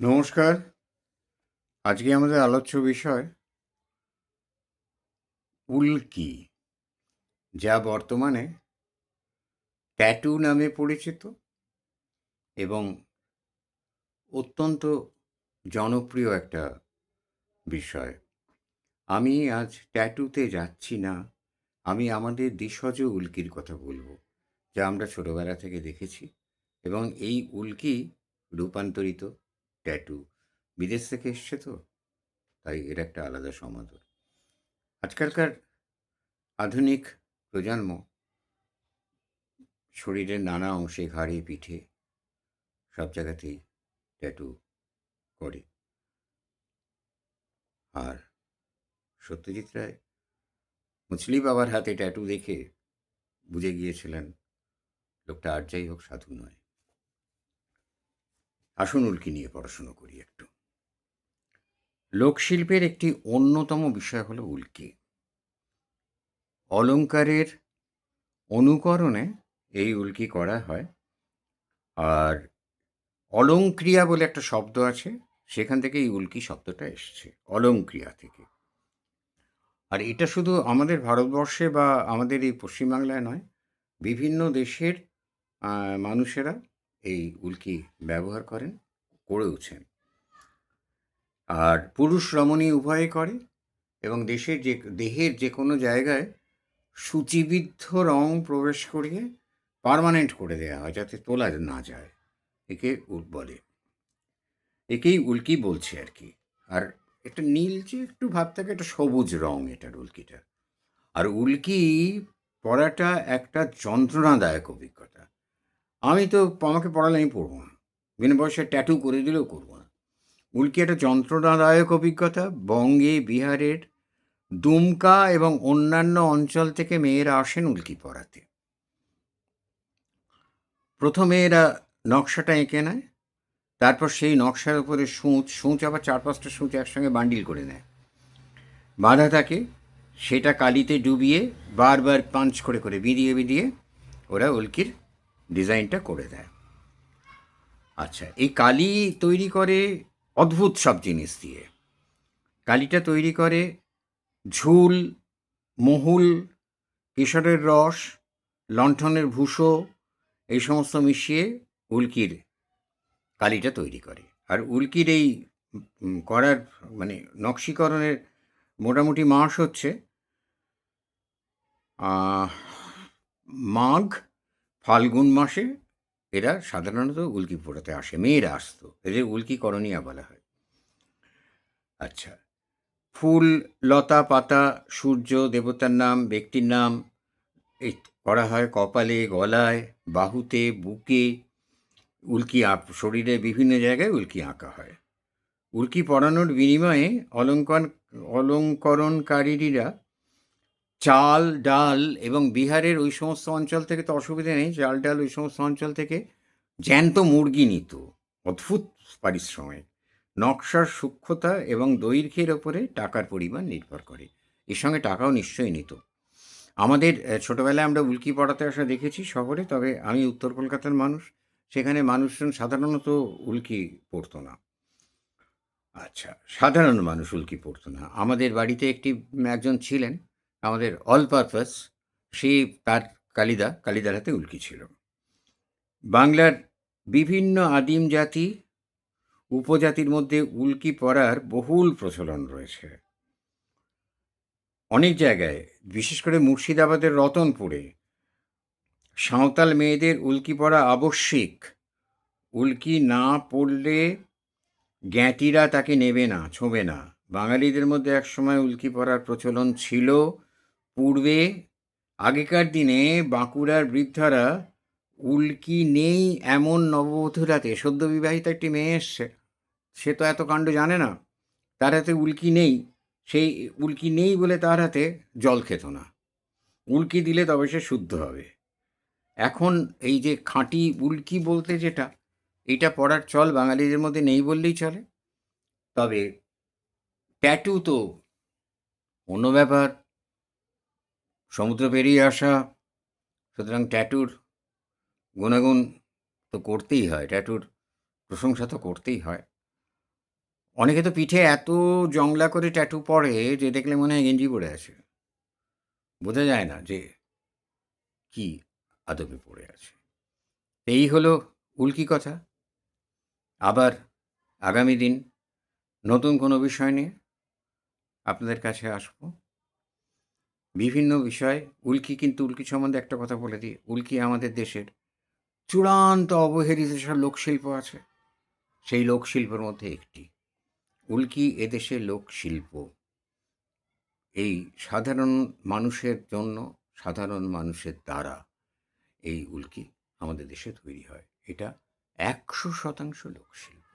নমস্কার। আজকে আমাদের আলোচ্য বিষয় উল্কি, যা বর্তমানে ট্যাটু নামে পরিচিত এবং অত্যন্ত জনপ্রিয় একটা বিষয়। আমি আজ ট্যাটুতে যাচ্ছি না, আমি আমাদের দিশজ উল্কির কথা বলব, যা আমরা ছোটোবেলা থেকে দেখেছি এবং এই উল্কি রূপান্তরিত ট্যাটু। বিদেশ থেকে এসছে তো, তাই এর একটা আলাদা সমাদর। আজকালকার আধুনিক প্রজন্ম শরীরের নানা অংশে ঘাড়ে, পিঠে সব জায়গাতেই ট্যাটু করে। আর সত্যজিৎ রায় মুসলি বাবার হাতে ট্যাটু দেখে বুঝে গিয়েছিলেন, লোকটা আর যাই হোক সাধু নয়। আসুন উল্কি নিয়ে পড়াশুনো করি একটু। লোকশিল্পের একটি অন্যতম বিষয় হলো উল্কি। অলঙ্কারের অনুকরণে এই উল্কি করা হয়। আর অলংক্রিয়া বলে একটা শব্দ আছে, সেখান থেকে এই উল্কি শব্দটা এসছে, অলংক্রিয়া থেকে। আর এটা শুধু আমাদের ভারতবর্ষে বা আমাদের এই পশ্চিমবাংলায় নয়, বিভিন্ন দেশের মানুষেরা এই উল্কি ব্যবহার করেন করেওছেন আর পুরুষ রমণী উভয়ে করে এবং দেশের যে, দেহের যে কোনো জায়গায় সূচিবিদ্ধ রং প্রবেশ করিয়ে পার্মানেন্ট করে দেওয়া হয় যাতে তোলা না যায়। একে উল বলে। একেই উল্কি বলছে আর কি। আর এটা নীলচে একটু ভাব থাকে, একটা সবুজ রং এটার উল্কিটা। আর উল্কি পড়াটা একটা যন্ত্রণাদায়ক অভিজ্ঞতা। আমি তো আমাকে পড়ালে আমি পড়ব না। বিনা বয়সে ট্যাটু করে দিলেও করব না। উল্কি একটা যন্ত্রণাদায়ক অভিজ্ঞতা, বঙ্গে, বিহারের দুমকা এবং অন্যান্য অঞ্চল থেকে মেয়েরা আসেন উল্কি পড়াতে। প্রথমে এরা নকশাটা এঁকে নেয়, তারপর সেই নকশার উপরে সূচ সূচ আবার চার পাঁচটা সূচ একসঙ্গে বান্ডিল করে নেয়। বাঁধা থাকে, সেটা কালিতে ডুবিয়ে বারবার পাঞ্চ করে করে বিঁধিয়ে বিঁধিয়ে ওরা উল্কির ডিজাইনটা করে দেয়। আচ্ছা এই কালি তৈরি করে অদ্ভুত সব জিনিস দিয়ে। কালিটা তৈরি করে ঝুল, মহুল, কেশরের রস, লণ্ঠনের ভুষো, এই সমস্ত মিশিয়ে উল্কির কালিটা তৈরি করে। আর উল্কির এই করার মানে নকশীকরণের মোটামুটি মাস হচ্ছে মাঘ ফাল্গুন মাসে এরা সাধারণত উল্কি পোড়াতে আসে, মেয়েরা আসতো। এদের উল্কি করণীয়া বলা হয়। আচ্ছা ফুল, লতা, পাতা, সূর্য, দেবতার নাম, ব্যক্তির নাম, এই করা হয় কপালে, গলায়, বাহুতে, বুকে, উল্কি আঁক, শরীরে বিভিন্ন জায়গায় উল্কি আঁকা হয়। উল্কি পড়ানোর বিনিময়ে অলঙ্করণ অলঙ্করণকারীরা চাল, ডাল এবং বিহারের ওই সমস্ত অঞ্চল থেকে তো অসুবিধা নেই, চাল, ডাল ওই সমস্ত অঞ্চল থেকে জ্যান্ত মুরগি নিত, অদ্ভুত পারিশ্রমিক। নকশার সূক্ষ্মতা এবং দৈর্ঘ্যের ওপরে টাকার পরিমাণ নির্ভর করে। এর সঙ্গে টাকাও নিশ্চয়ই নিত। আমাদের ছোটোবেলায় আমরা উল্কি পড়াতে আসা দেখেছি শহরে, তবে আমি উত্তর কলকাতার মানুষ, সেখানে মানুষজন সাধারণত উল্কি পড়তো না। আচ্ছা সাধারণ মানুষ উল্কি পড়তো না। আমাদের বাড়িতে একটি, একজন ছিলেন আমাদের অল পারপাস সে তার কালিদা, কালিদার হাতে উল্কি ছিল। বাংলার বিভিন্ন আদিম জাতি, উপজাতির মধ্যে উল্কি পড়ার বহুল প্রচলন রয়েছে। অনেক জায়গায়, বিশেষ করে মুর্শিদাবাদের রতনপুরে, সাঁওতাল মেয়েদের উল্কি পড়া আবশ্যিক। উল্কি না পড়লে জ্ঞাতিরা তাকে নেবে না, ছোঁবে না। বাঙালিদের মধ্যে একসময় উল্কি পড়ার প্রচলন ছিল। পূর্বে আগেকার দিনে বাঁকুড়ার বৃদ্ধারা উল্কি নেই এমন নববধূরাতে। সদ্য বিবাহিত একটি মেয়ে এসছে। সে তো এত কাণ্ড জানে না। তার হাতে উল্কি নেই। সেই উল্কি নেই বলে তার হাতে জল খেত না। উল্কি দিলে তবে সে শুদ্ধ হবে। এখন এই যে খাঁটি উল্কি বলতে যেটা, এটা পড়ার চল বাঙালিদের মধ্যে নেই বললেই চলে। তবে ট্যাটু তো অন্য ব্যাপার। সমুদ্র পেরিয়ে আসা, সুতরাং ট্যাটুর গুণাগুণ তো করতেই হয় ট্যাটুর প্রশংসা তো করতেই হয়। অনেকে তো পিঠে এত জংলা করে ট্যাটু পরে যে দেখলে মনে হয় গেঞ্জি পরে আছে। বোঝা যায় না যে কি আদবে পড়ে আছে। এই হলো উল্কি কথা। আবার আগামী দিন নতুন কোনো বিষয় নিয়ে আপনাদের কাছে আসব। বিভিন্ন বিষয়। উল্কি কিন্তু, উল্কি সম্বন্ধে একটা কথা বলে দিই। উল্কি আমাদের দেশের চূড়ান্ত অবহেলিত সব লোকশিল্প আছে। সেই লোকশিল্পের মধ্যে একটি। উল্কি এদেশের লোকশিল্প। এই সাধারণ মানুষের জন্য, সাধারণ মানুষের দ্বারা এই উল্কি আমাদের দেশে তৈরি হয়। এটা একশো শতাংশ লোকশিল্প।